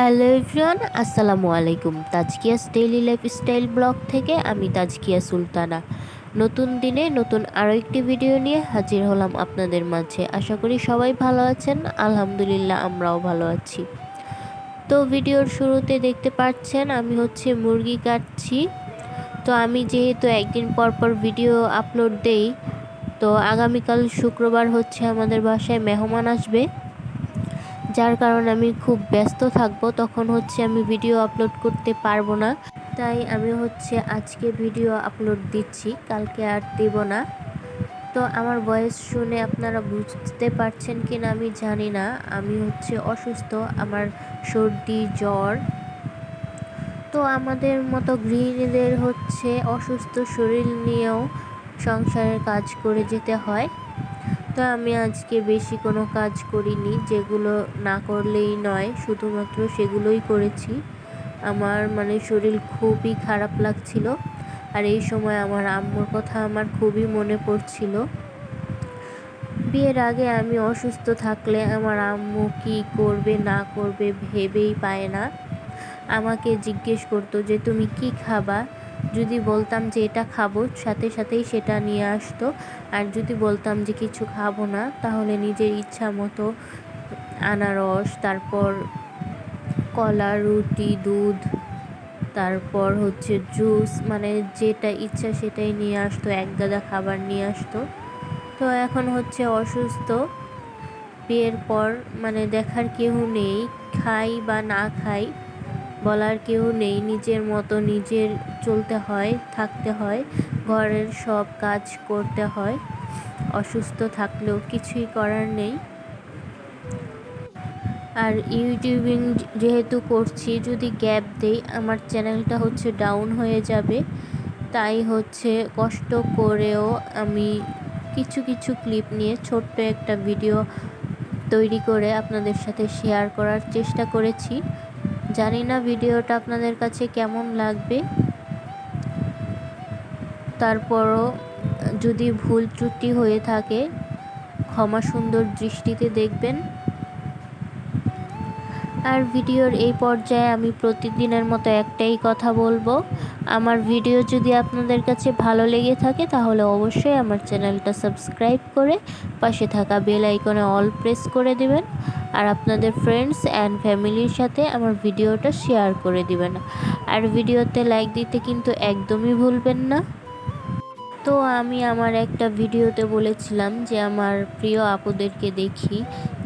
Hello everyone, আসসালামু আলাইকুম। তাজকিয়াস daily lifestyle blog থেকে আমি তাজকিয়া সুলতানা। নতুন দিনে নতুন আরও একটি ভিডিও নিয়ে হাজির হলাম আপনাদের মাঝে। আশা করি সবাই ভালো আছেন, আলহামদুলিল্লাহ আমরাও ভালো আছি। তো ভিডিওর শুরুতে দেখতে পাচ্ছেন, আমি হচ্ছে মুরগি কাটছি। তো আমি যেহেতু একদিন পর পর ভিডিও আপলোড দেই, তো আগামীকাল শুক্রবার হচ্ছে আমাদের বাসায় মেহমান আসবে। যার কারণে আমি খুব ব্যস্ত থাকব, তখন হচ্ছে আমি ভিডিও আপলোড করতে পারব না। তাই আমি হচ্ছে আজকে ভিডিও আপলোড দিচ্ছি, কালকে আর দেব না। তো আমার ভয়েস শুনে আপনারা বুঝতে পারছেন কি না আমি জানি না। আমি হচ্ছে অসুস্থ, আমার সর্দি, জ্বর। তো আমাদের মতো গৃহিণীদের হচ্ছে অসুস্থ শরীর নিয়েও সংসারের কাজ করে যেতে হয়। তো আমি আজকে বেশি কোনো কাজ করিনি, যেগুলো না করলেই নয়, শুধুমাত্র সেগুলোই করেছি। আমার মানে শরীর খুবই খারাপ লাগছিল, আর এই সময় আমার আম্মুর কথা আমার খুবই মনে পড়ছিল। বিয়ের আগে আমি অসুস্থ থাকলে আমার আম্মু কি করবে, না করবে ভেবেই পায় না। আমাকে জিজ্ঞেস করতো যে, তুমি কি খাবা? যদি বলতাম যে এটা খাব, সাথে সাথেই সেটা নিয়ে আসতো। আর যদি বলতাম যে কিছু খাব না, তাহলে নিজের ইচ্ছা মতো আনারস, তারপর কলা, রুটি, দুধ, তারপর হচ্ছে জুস মানে যেটা ইচ্ছা সেটাই নিয়ে আসতো, এক গাদা খাবার নিয়ে আসতো। তো এখন হচ্ছে অসুস্থ। বিয়ের পর মানে দেখার কেউ নেই, খাই বা না খাই বলার কেউ নেই, নিজের মতো নিজের চলতে হয়, থাকতে হয়, ঘরের সব কাজ করতে হয়, অসুস্থ থাকলেও কিছুই করার নেই। আর ইউটিউবিং যেহেতু করছি, যদি গ্যাপ দেই, আমার চ্যানেলটা হচ্ছে ডাউন হয়ে যাবে। তাই হচ্ছে কষ্ট করেও আমি কিছু কিছু ক্লিপ নিয়ে ছোট্ট একটা ভিডিও তৈরি করে আপনাদের সাথে শেয়ার করার চেষ্টা করেছি। জানি না ভিডিওটা আপনাদের কাছে কেমন লাগবে। তারপরও যদি ভুল ত্রুটি হয়ে থাকে, ক্ষমা সুন্দর দৃষ্টিতে দেখবেন। আর ভিডিওর এই পর্যায়ে আমি প্রতিদিনের মতো একটাই কথা বলব। আমার ভিডিও যদি আপনাদের কাছে ভালো লেগে থাকে, তাহলে অবশ্যই আমার চ্যানেলটা সাবস্ক্রাইব করে পাশে থাকা বেল আইকনে অল প্রেস করে দিবেন। আর আপনাদের ফ্রেন্ডস অ্যান্ড ফ্যামিলির সাথে আমার ভিডিওটা শেয়ার করে দিবেন। আর ভিডিওতে লাইক দিতে কিন্তু একদমই ভুলবেন না। তো আমি আমার একটা ভিডিওতে বলেছিলাম যে আমার প্রিয় আপুদেরকে দেখি,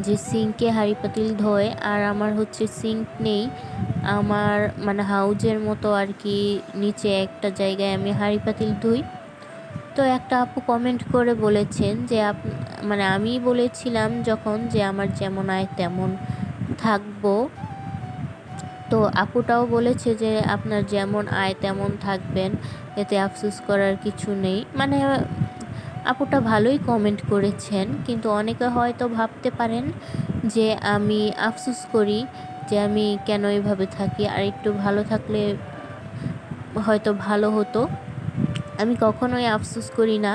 যে সিঙ্কে হাঁড়ি পাতিল ধোয়, আর আমার হচ্ছে সিঙ্ক নেই। আমার মানে হাউজের মতো আর কি, নিচে একটা জায়গায় আমি হাঁড়ি পাতিল ধুই। তো একটা আপু কমেন্ট করে বলেছেন যে আপ মানে আমি বলেছিলাম যখন যে আমার যেমন আয় তেমন থাকব। তো আপুটাও বলেছে যে আপনার যেমন আয় তেমন থাকবেন, এতে আফসোস করার কিছু নেই। মানে আপুটা ভালোই কমেন্ট করেছেন, কিন্তু অনেকে হয়তো ভাবতে পারেন যে আমি আফসোস করি যে আমি কেন এভাবে থাকি, আর একটু ভালো থাকলে হয়তো ভালো হতো। আমি কখনোই আফসোস করি না।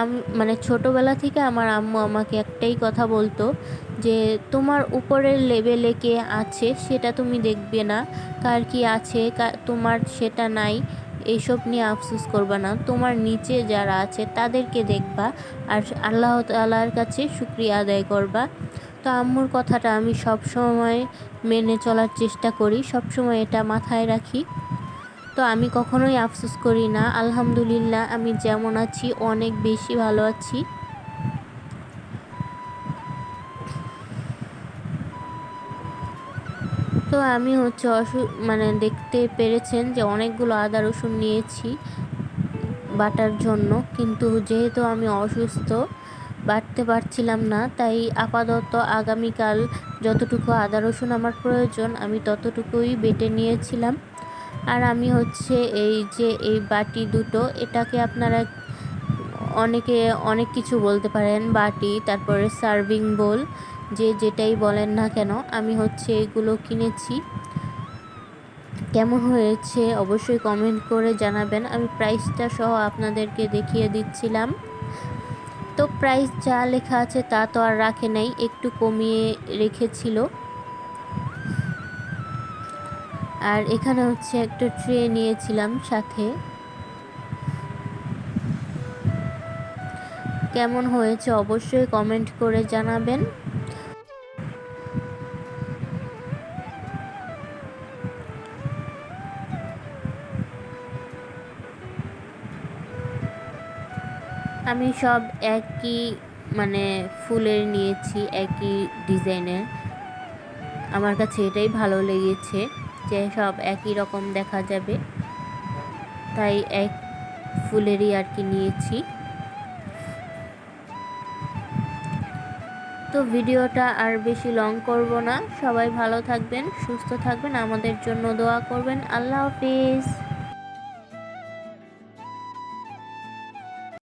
আমি মানে ছোটোবেলা থেকে আমার আম্মু আমাকে একটাই কথা বলতো যে, তোমার উপরের লেভেলে কে আছে সেটা তুমি দেখবে না। কার কি আছে তোমার সেটা নাই। এইসব নিয়ে আফসোস করবা না। তোমার নিচে যারা আছে তাদেরকে দেখবা আর আল্লাহ তালার কাছে শুক্রিয়া আদায় করবা। তো আম্মুর কথাটা আমি সব সময় মেনে চলার চেষ্টা করি। সব সময় এটা মাথায় রাখি। তো আমি কখনোই আফসোস করি না। আলহামদুলিল্লাহ, আমি যেমন আছি, অনেক বেশি ভালো আছি। তো আমি হচ্ছে অসু মানে দেখতে পেরেছেন যে অনেকগুলো আদা রসুন নিয়েছি বাটার জন্য। কিন্তু যেহেতু আমি অসুস্থ বাটতে পারছিলাম না, তাই আপাতত আগামীকাল যতটুকু আদা রসুন আমার প্রয়োজন, আমি ততটুকুই বেটে নিয়েছিলাম। আর আমি হচ্ছে এই যে এই বাটি দুটো, এটাকে আপনারা অনেকে অনেক কিছু বলতে পারেন, বাটি, তারপরে সার্ভিং বোল যে যেটাই বলেন না কেন, আমি হচ্ছে এগুলো কিনেছি। কেমন হয়েছে অবশ্যই কমেন্ট করে জানাবেন। আমি প্রাইসটা সহ আপনাদেরকে দেখিয়ে দিচ্ছিলাম। তো প্রাইস যা লেখা আছে তা তো আর রাখে নাই, একটু কমিয়ে রেখেছিল। আর এখানে হচ্ছে একটা ট্রে নিয়েছিলাম সাথে। কেমন হয়েছে অবশ্যই কমেন্ট করে জানাবেন। আমি সব একই মানে ফুলের নিয়েছি, একই ডিজাইনের। আমার কাছে এটাই ভালো লেগেছে যে সব একই রকম দেখা যাবে। তাই এক ফুলেরই আর কি নিয়েছি। তো ভিডিওটা আর বেশি লং করব না। সবাই ভালো থাকবেন, সুস্থ থাকবেন, আমাদের জন্য দোয়া করবেন। আল্লাহ হাফিজ।